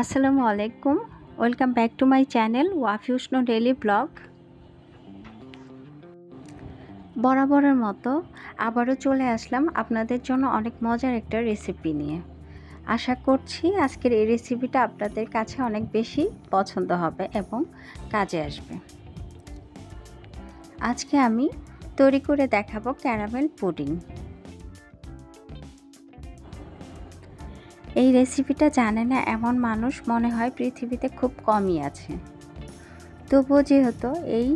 আসসালামু আলাইকুম। Welcome back to my channel ওয়াফিউষ্ণ daily blog বরাবরের মতো আবারও চলে আসলাম আপনাদের জন্য অনেক মজার একটা রেসিপি নিয়ে। আশা করছি আজকের এই রেসিপিটা আপনাদের কাছে অনেক বেশি পছন্দ হবে এবং কাজে আসবে। আজকে আমি তৈরি করে দেখাবো ক্যারামেল পুডিং এই রেসিপিটা জানে না এমন মানুষ মনে হয় পৃথিবীতে খুব কমই আছে। তবুও যেহেতু এই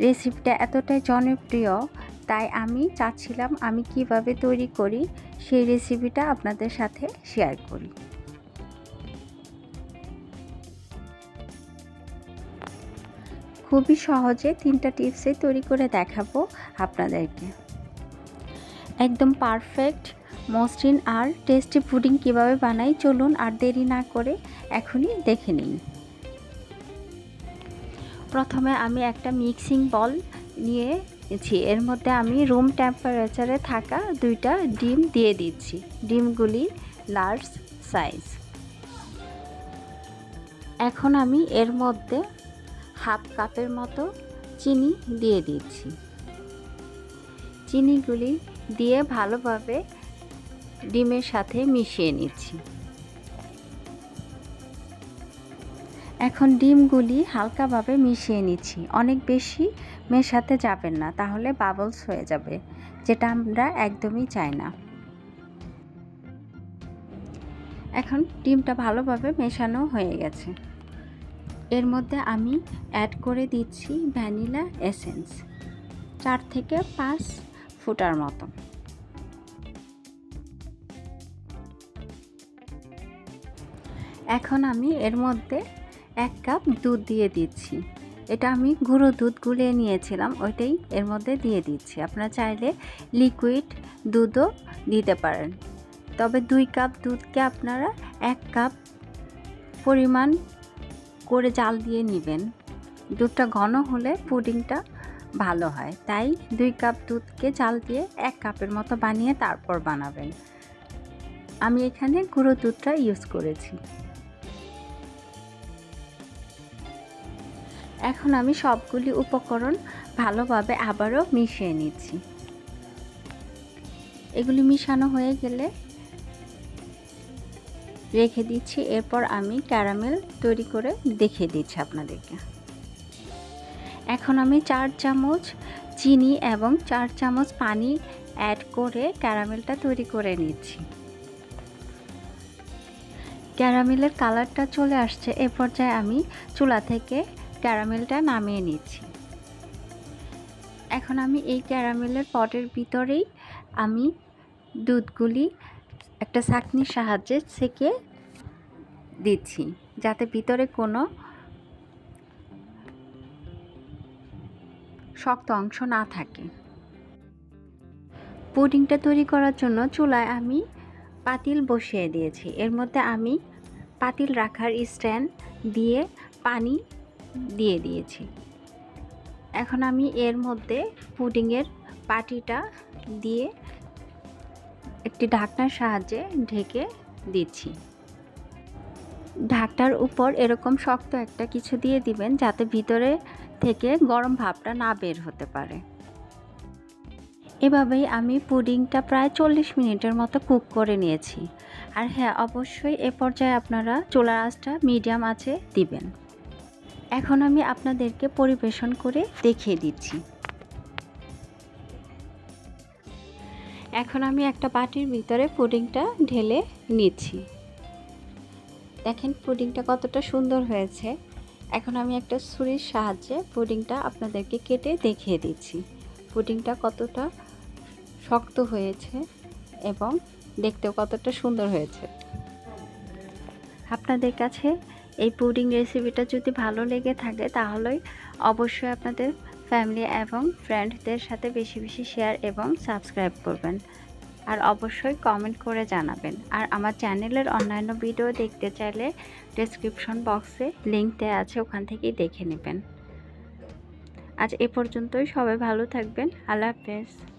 রেসিপিটা এতটাই জনপ্রিয়, তাই আমি চাচ্ছিলাম আমি কীভাবে তৈরি করি সেই রেসিপিটা আপনাদের সাথে শেয়ার করি। খুবই সহজে তিনটা টিপসে তৈরি করে দেখাবো আপনাদেরকে। একদম পারফেক্ট মসৃণ আর টেস্টি পুডিং কীভাবে বানাই চলুন আর দেরি না করে এখনই দেখে নিন প্রথমে আমি একটা মিক্সিং বল নিয়েছি। এর মধ্যে আমি রুম টেম্পারেচারে থাকা দুইটা ডিম দিয়ে দিচ্ছি। ডিমগুলি লার্জ সাইজ এখন আমি এর মধ্যে হাফ কাপের মতো চিনি দিয়ে দিচ্ছি। চিনিগুলি দিয়ে ভালোভাবে ডিমের সাথে মিশিয়ে নিচ্ছি। এখন ডিমগুলি হালকাভাবে মিশিয়ে নিচ্ছি। অনেক বেশি মেশাতে যাবেন না, তাহলে বাবলস হয়ে যাবে, যেটা আমরা একদমই চাই না। এখন ডিমটা ভালোভাবে মেশানো হয়ে গেছে। এর মধ্যে আমি অ্যাড করে দিচ্ছি ভ্যানিলা এসেন্স চার থেকে পাঁচ ফুটার মতো। এখন আমি এর মধ্যে এক কাপ দুধ দিয়ে দিচ্ছি। এটা আমি গুঁড়ো দুধ গুলিয়ে নিয়েছিলাম, ওইটাই এর মধ্যে দিয়ে দিচ্ছি। আপনারা চাইলে লিকুইড দুধও দিতে পারেন। তবে দুই কাপ দুধকে আপনারা এক কাপ পরিমাণ করে জাল দিয়ে নেবেন। দুধটা ঘন হলে পুডিংটা ভালো হয়। তাই দুই কাপ দুধকে জাল দিয়ে এক কাপের মতো বানিয়ে তারপর বানাবেন। আমি এখানে গুঁড়ো দুধটা ইউজ করেছি। এখন আমি সবগুলি উপকরণ ভালোভাবে আবারও মিশিয়ে নিচ্ছি। এগুলি মিশানো হয়ে গেলে রেখে দিচ্ছি। এরপর আমি ক্যারামেল তৈরি করে দেখিয়ে দিচ্ছি আপনাদেরকে। এখন আমি চার চামচ চিনি এবং চার চামচ পানি অ্যাড করে ক্যারামেলটা তৈরি করে নিচ্ছি। ক্যারামেলের কালারটা চলে আসছে। এ পর্যায়ে আমি চুলা থেকে ক্যারামেলটা নামিয়ে নিচ্ছি। এখন আমি এই ক্যারামেলের পটের ভিতরেই আমি দুধগুলি একটা ছাঁকনির সাহায্যে সেকে দিচ্ছি, যাতে ভিতরে কোনো শক্ত অংশ না থাকে। পুডিংটা তৈরি করার জন্য চুলায় আমি পাতিল বসিয়ে দিয়েছি। এর মধ্যে আমি পাতিল রাখার স্ট্যান্ড দিয়ে পানি দিয়ে দিয়েছি। এখন আমি এর মধ্যে পুডিংয়ের পাটিটা দিয়ে একটি ঢাকনার সাহায্যে ঢেকে দিচ্ছি। ঢাকটার উপর এরকম শক্ত একটা কিছু দিয়ে দিবেন যাতে ভিতরে থেকে গরম ভাবটা না বের হতে পারে। এভাবেই আমি পুডিংটা প্রায় চল্লিশ মিনিটের মতো কুক করে নিয়েছি। আর হ্যাঁ অবশ্যই এ পর্যায়ে আপনারা চুলার আঁচটা মিডিয়াম আছে দিবেন। এখন আমি আপনাদেরকে পরিবেশন করে দেখিয়ে দিচ্ছি। এখন আমি একটা বাটির ভিতরে পুডিংটা ঢেলে নিচ্ছি। দেখেন পুডিংটা কতটা সুন্দর হয়েছে। এখন আমি একটা ছুরির সাহায্যে পুডিংটা আপনাদেরকে কেটে দেখিয়ে দিচ্ছি। পুডিংটা কতটা শক্ত হয়েছে এবং দেখতেও কতটা সুন্দর হয়েছে। আপনাদের কাছে এই পুডিং রেসিপিটা যদি ভালো লেগে থাকে তাহলেই অবশ্যই আপনাদের ফ্যামিলি এবং ফ্রেন্ডদের সাথে বেশি বেশি শেয়ার এবং সাবস্ক্রাইব করবেন। আর অবশ্যই কমেন্ট করে জানাবেন। আর আমার চ্যানেলের অন্যান্য ভিডিও দেখতে চাইলে ডেসক্রিপশন বক্সে লিঙ্ক দেওয়া আছে, ওখান থেকেই দেখে নেবেন। আজ এ পর্যন্তই। সবাই ভালো থাকবেন। আল্লাহ হাফেজ।